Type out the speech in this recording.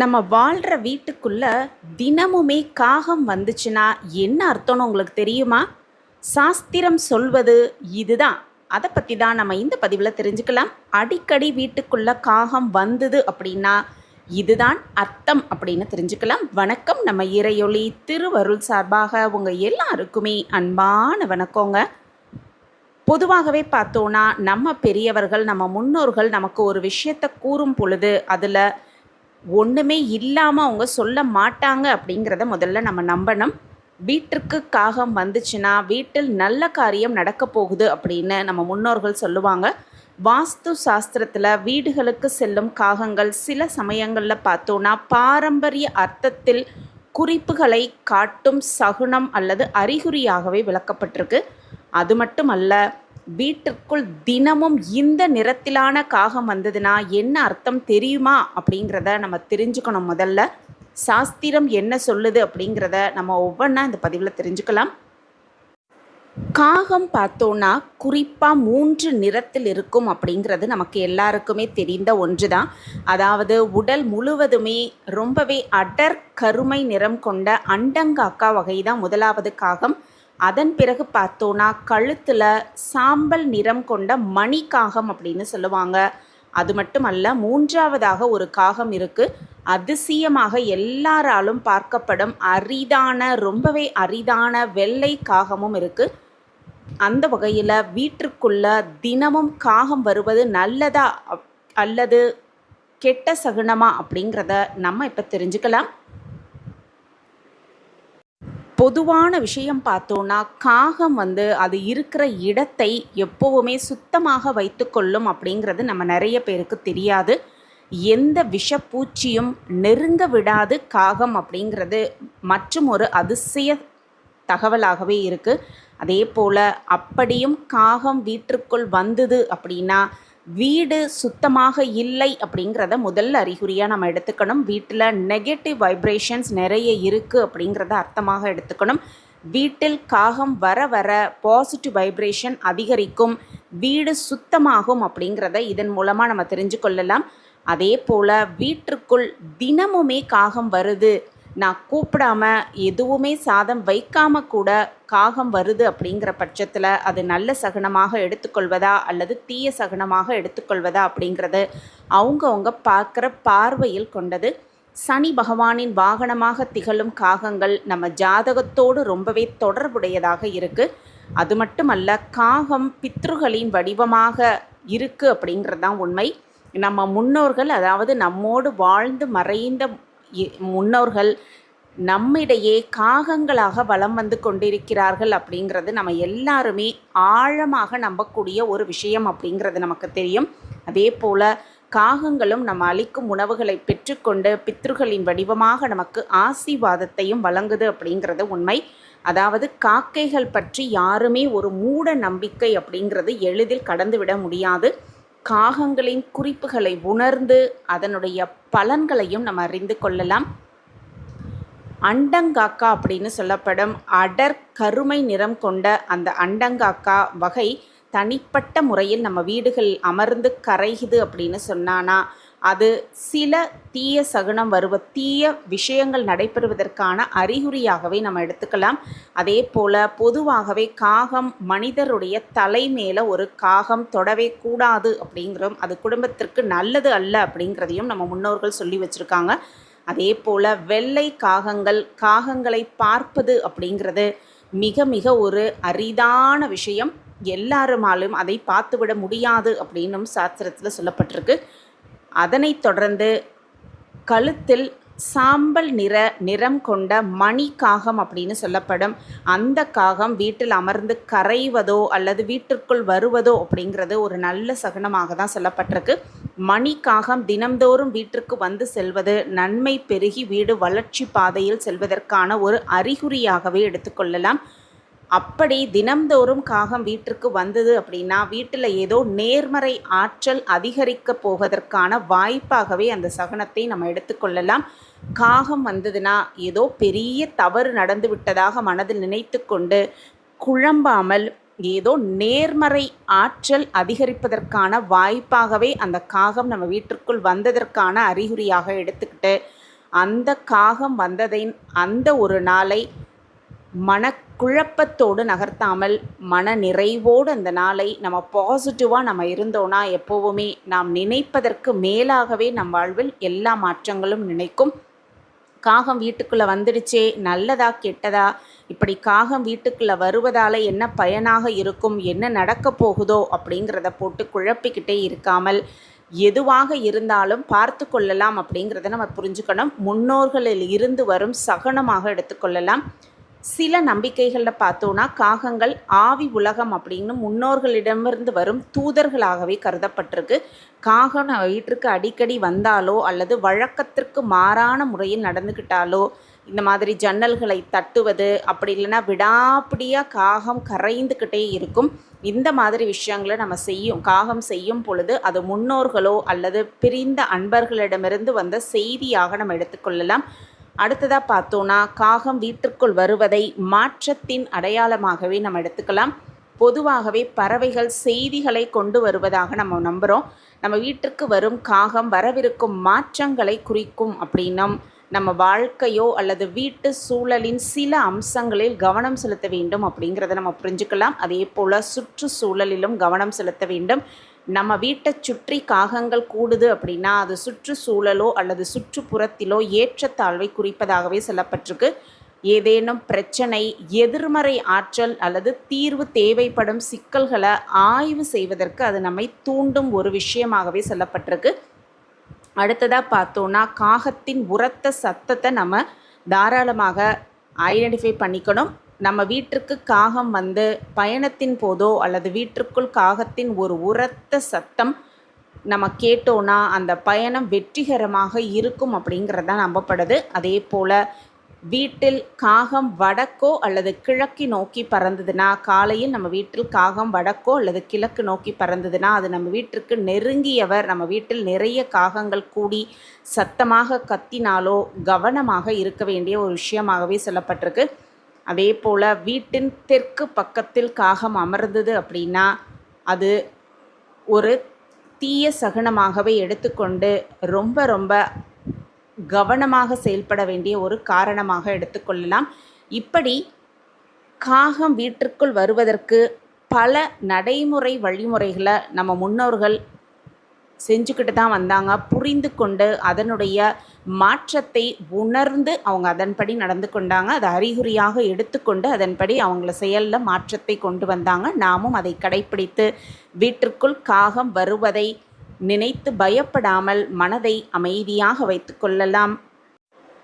நம்ம வாழ்கிற வீட்டுக்குள்ள தினமுமே காகம் வந்துச்சுன்னா என்ன அர்த்தம்னு உங்களுக்கு தெரியுமா? சாஸ்திரம் சொல்வது இதுதான். அதை பற்றி தான் நம்ம இந்த பதிவில் தெரிஞ்சுக்கலாம். அடிக்கடி வீட்டுக்குள்ள காகம் வந்தது அப்படின்னா இதுதான் அர்த்தம் அப்படின்னு தெரிஞ்சுக்கலாம். வணக்கம். நம்ம இறையொளி திருவருள் சார்பாக உங்கள் எல்லாருக்குமே அன்பான வணக்கங்க. பொதுவாகவே பார்த்தோன்னா நம்ம பெரியவர்கள் நம்ம முன்னோர்கள் நமக்கு ஒரு விஷயத்தை கூறும் பொழுது அதில் ஒன்றுமே இல்லாமல் அவங்க சொல்ல மாட்டாங்க அப்படிங்கிறத முதல்ல நம்ம நம்பணும். வீட்டிற்கு காகம் வந்துச்சுன்னா வீட்டில் நல்ல காரியம் நடக்க போகுது அப்படின்னு நம்ம முன்னோர்கள் சொல்லுவாங்க. வாஸ்து சாஸ்திரத்தில் வீடுகளுக்கு செல்லும் காகங்கள் சில சமயங்களில் பார்த்தோன்னா பாரம்பரிய அர்த்தத்தில் குறிப்புகளை காட்டும் சகுனம் அல்லது அறிகுறியாகவே விளக்கப்பட்டிருக்கு. அது மட்டும் அல்ல வீட்டிற்குள் தினமும் இந்த நிறத்திலான காகம் வந்ததுன்னா என்ன அர்த்தம் தெரியுமா அப்படிங்கிறத நம்ம தெரிஞ்சுக்கணும் முதல்ல. சாஸ்திரம் என்ன சொல்லுது அப்படிங்கிறத நம்ம ஒவ்வொன்றா இந்த பதிவில் தெரிஞ்சுக்கலாம். காகம் பார்த்தோன்னா குறிப்பாக மூன்று நிறத்தில் இருக்கும் அப்படிங்கிறது நமக்கு எல்லாருக்குமே தெரிந்த ஒன்று தான் அதாவது உடல் முழுவதுமே ரொம்பவே அடர் கருமை நிறம் கொண்ட அண்டங்காக்கா வகை தான் முதலாவது காகம். அதன் பிறகு பார்த்தோன்னா கழுத்தில் சாம்பல் நிறம் கொண்ட மணி காகம் அப்படின்னு சொல்லுவாங்க. அது மட்டும் அல்ல மூன்றாவதாக ஒரு காகம் இருக்குது அதிசயமாக எல்லாராலும் பார்க்கப்படும் அரிதான ரொம்பவே அரிதான வெள்ளை காகமும் இருக்குது அந்த வகையில் வீட்டிற்குள்ள தினமும் காகம் வருவது நல்லதா அல்லது கெட்ட சகுனமா அப்படிங்கிறத நம்ம இப்போ தெரிஞ்சுக்கலாம். பொதுவான விஷயம் பார்த்தோன்னா காகம் வந்து அது இருக்கிற இடத்தை எப்போவுமே சுத்தமாக வைத்துக்கொள்ளும் அப்படிங்கிறது நம்ம நிறைய பேருக்கு தெரியாது. எந்த விஷப்பூச்சியும் நெருங்க விடாது காகம் அப்படிங்கிறது மற்றும் ஒரு அதிசய தகவலாகவே இருக்குது அதே போல் அப்படியும் காகம் வீட்டிற்குள் வந்தது அப்படின்னா வீடு சுத்தமாக இல்லை அப்படிங்கிறத முதல் அறிகுறியாக நம்ம எடுத்துக்கணும். வீட்டில் நெகட்டிவ் வைப்ரேஷன்ஸ் நிறைய இருக்குது அப்படிங்கிறத அர்த்தமாக எடுத்துக்கணும். வீட்டில் காகம் வர வர பாசிட்டிவ் வைப்ரேஷன் அதிகரிக்கும். வீடு சுத்தமாகும் அப்படிங்கிறத இதன் மூலமாக நம்ம தெரிஞ்சு கொள்ளலாம். அதே போல் வீட்டிற்குள் தினமுமே காகம் வருது நான் கூப்பிடாம எதுவுமே சாதம் வைக்காம கூட காகம் வருது அப்படிங்கிற பட்சத்தில் அது நல்ல சகுனமாக எடுத்துக்கொள்வதா அல்லது தீய சகுனமாக எடுத்துக்கொள்வதா அப்படிங்கிறது அவங்கவுங்க பார்க்குற பார்வையில் கொண்டது. சனி பகவானின் வாகனமாக திகழும் காகங்கள் நம்ம ஜாதகத்தோடு ரொம்பவே தொடர்புடையதாக இருக்குது அது மட்டுமல்ல காகம் பித்ருகளின் வடிவமாக இருக்குது அப்படிங்கிறது தான் உண்மை. நம்ம முன்னோர்கள் அதாவது நம்மோடு வாழ்ந்து மறைந்த முன்னோர்கள் நம்மிடையே காகங்களாக வலம் வந்து கொண்டிருக்கிறார்கள் அப்படிங்கிறது நம்ம எல்லாருமே ஆழமாக நம்பக்கூடிய ஒரு விஷயம் அப்படிங்கிறது நமக்கு தெரியும். அதே போல் காகங்களும் நம்ம அளிக்கும் உணவுகளை பெற்றுக்கொண்டு பித்ருகளின் வடிவமாக நமக்கு ஆசீர்வாதத்தையும் வழங்குது அப்படிங்கிறது உண்மை. அதாவது காக்கைகள் பற்றி யாருமே ஒரு மூட நம்பிக்கை அப்படிங்கிறது எளிதில் கடந்துவிட முடியாது. காகங்களின் குறிப்புகளை உணர்ந்து அதனுடைய பலன்களையும் நம்ம அறிந்து கொள்ளலாம். அண்டங்காக்கா அப்படின்னு சொல்லப்படும் அடர் கருமை நிறம் கொண்ட அந்த அண்டங்காக்கா வகை தனிப்பட்ட முறையில் நம்ம வீடுகள் அமர்ந்து கரையுது அப்படின்னு சொன்னானா அது சில தீய சகுனம் வருவ தீய விஷயங்கள் நடைபெறுவதற்கான அறிகுறியாகவே நம்ம எடுத்துக்கலாம். அதே போல் பொதுவாகவே காகம் மனிதருடைய தலை மேலே ஒரு காகம் தொடவே கூடாது அப்படிங்கிறதும் அது குடும்பத்திற்கு நல்லது அல்ல அப்படிங்கிறதையும் நம்ம முன்னோர்கள் சொல்லி வச்சுருக்காங்க. அதே போல் வெள்ளை காகங்கள் காகங்களை பார்ப்பது அப்படிங்கிறது மிக மிக ஒரு அரிதான விஷயம். எல்லாருமாலும் அதை பார்த்துவிட முடியாது அப்படின்னும் சாஸ்திரத்தில் சொல்லப்பட்டிருக்கு. அதனைத் தொடர்ந்து கழுத்தில் சாம்பல் நிற நிறம் கொண்ட மணி காகம் அப்படின்னு சொல்லப்படும். அந்த காகம் வீட்டில் அமர்ந்து கரைவதோ அல்லது வீட்டிற்குள் வருவதோ அப்படிங்கிறது ஒரு நல்ல சகுனமாக தான் சொல்லப்பட்டிருக்கு. மணி காகம் தினம்தோறும் வீட்டிற்கு வந்து செல்வது நன்மை பெருகி வீடு வளர்ச்சி பாதையில் செல்வதற்கான ஒரு அறிகுறியாகவே எடுத்துக்கொள்ளலாம் அப்படி தினம்தோறும் காகம் வீட்டிற்கு வந்தது அப்படின்னா வீட்டில் ஏதோ நேர்மறை ஆற்றல் அதிகரிக்க போவதற்கான வாய்ப்பாகவே அந்த சகனத்தை நம்ம எடுத்துக்கொள்ளலாம் காகம் வந்ததுன்னா ஏதோ பெரிய தவறு நடந்து விட்டதாக மனதில் நினைத்து கொண்டு குழம்பாமல் ஏதோ நேர்மறை ஆற்றல் அதிகரிப்பதற்கான வாய்ப்பாகவே அந்த காகம் நம்ம வீட்டிற்குள் வந்ததற்கான அறிகுறியாக எடுத்துக்கிட்டு அந்த காகம் வந்ததின் அந்த ஒரு நாளை மனக்குழப்பத்தோடு நகர்த்தாமல் மன நிறைவோடு அந்த நாளை நம்ம பாசிட்டிவாக நம்ம இருந்தோன்னா எப்போவுமே நாம் நினைப்பதற்கு மேலாகவே நம் வாழ்வில் எல்லா மாற்றங்களும் நினைக்கும். காகம் வீட்டுக்குள்ளே வந்துடுச்சே நல்லதா கெட்டதா? இப்படி காகம் வீட்டுக்குள்ளே வருவதால் என்ன பயனாக இருக்கும் என்ன நடக்க போகுதோ அப்படிங்கிறத போட்டு குழப்பிக்கிட்டே இருக்காமல் எதுவாக இருந்தாலும் பார்த்து கொள்ளலாம் அப்படிங்கிறத நம்ம புரிஞ்சுக்கணும். முன்னோர்களில் இருந்து வரும் சகனமாக எடுத்துக்கொள்ளலாம் சில நம்பிக்கைகளில் பார்த்தோன்னா காகங்கள் ஆவி உலகம் அப்படின்னு முன்னோர்களிடமிருந்து வரும் தூதர்களாகவே கருதப்பட்டிருக்கு. காகம் நம்ம வீட்டிற்கு அடிக்கடி வந்தாலோ அல்லது வழக்கத்திற்கு மாறான முறையில் நடந்துக்கிட்டாலோ இந்த மாதிரி ஜன்னல்களை தட்டுவது அப்படி இல்லைன்னா விடாப்பிடியாக காகம் கரைந்துக்கிட்டே இருக்கும். இந்த மாதிரி விஷயங்களை நம்ம செய்யும் காகம் செய்யும் பொழுது அது முன்னோர்களோ அல்லது பிரிந்த அன்பர்களிடமிருந்து வந்த செய்தியாக நம்ம எடுத்துக்கொள்ளலாம். அடுத்ததாக பார்த்தோன்னா காகம் வீட்டிற்குள் வருவதை மாற்றத்தின் அடையாளமாகவே நம்ம எடுத்துக்கலாம். பொதுவாகவே பறவைகள் செய்திகளை கொண்டு வருவதாக நம்ம நம்புகிறோம் நம்ம வீட்டிற்கு வரும் காகம் வரவிருக்கும் மாற்றங்களை குறிக்கும் அப்படின்னும் நம்ம வாழ்க்கையோ அல்லது வீட்டு சூழலின் சில அம்சங்களில் கவனம் செலுத்த வேண்டும் அப்படிங்கிறத நம்ம புரிஞ்சுக்கலாம். அதே போல் சுற்றுச்சூழலிலும் கவனம் செலுத்த வேண்டும். நம்ம வீட்டை சுற்றி காகங்கள் கூடுது அப்படின்னா அது சுற்றுச்சூழலோ அல்லது சுற்றுப்புறத்திலோ ஏற்றத்தாழ்வை குறிப்பதாகவே சொல்லப்பட்டிருக்கு. ஏதேனும் பிரச்சனை எதிர்மறை ஆற்றல் அல்லது தீர்வு தேவைப்படும் சிக்கல்களை ஆய்வு செய்வதற்கு அது நம்மை தூண்டும் ஒரு விஷயமாகவே சொல்லப்பட்டிருக்கு. அடுத்ததாக பார்த்தோன்னா காகத்தின் உரத்த சத்தத்தை நம்ம தாராளமாக ஐடென்டிஃபை பண்ணிக்கணும். நம்ம வீட்டிற்கு காகம் வந்து பயணத்தின் போதோ அல்லது வீட்டிற்குள் காகத்தின் ஒரு உரத்த சத்தம் நம்ம கேட்டோன்னா அந்த பயணம் வெற்றிகரமாக இருக்கும் அப்படிங்கிறது தான் நம்பப்படுது. அதே போல் வீட்டில் காகம் வடக்கோ அல்லது கிழக்கு நோக்கி பறந்ததுன்னா காலையில் நம்ம வீட்டில் காகம் வடக்கோ அல்லது கிழக்கு நோக்கி பறந்ததுன்னா அது நம்ம வீட்டிற்கு நெருங்கியவர் நம்ம வீட்டில் நிறைய காகங்கள் கூடி சத்தமாக கத்தினாலோ கவனமாக இருக்க வேண்டிய ஒரு விஷயமாகவே சொல்லப்பட்டிருக்கு. அதே போல் வீட்டின் தெற்கு பக்கத்தில் காகம் அமர்ந்தது அப்படின்னா அது ஒரு தீய சகுனமாகவே எடுத்துக்கொண்டு ரொம்ப ரொம்ப கவனமாக செயல்பட வேண்டிய ஒரு காரணமாக எடுத்துக்கொள்ளலாம் இப்படி காகம் வீட்டிற்குள் வருவதற்கு பல நடைமுறை வழிமுறைகளை நம்ம முன்னோர்கள் செஞ்சுக்கிட்டு தான் வந்தாங்க. புரிந்து கொண்டு அதனுடைய மாற்றத்தை உணர்ந்து அவங்க அதன்படி நடந்து கொண்டாங்க. அதை அறிகுறியாக எடுத்துக்கொண்டு அதன்படி அவங்கள செயலில் மாற்றத்தை கொண்டு வந்தாங்க. நாமும் அதை கடைப்பிடித்து வீட்டிற்குள் காகம் வருவதை நினைத்து பயப்படாமல் மனதை அமைதியாக வைத்துக்கொள்ளலாம்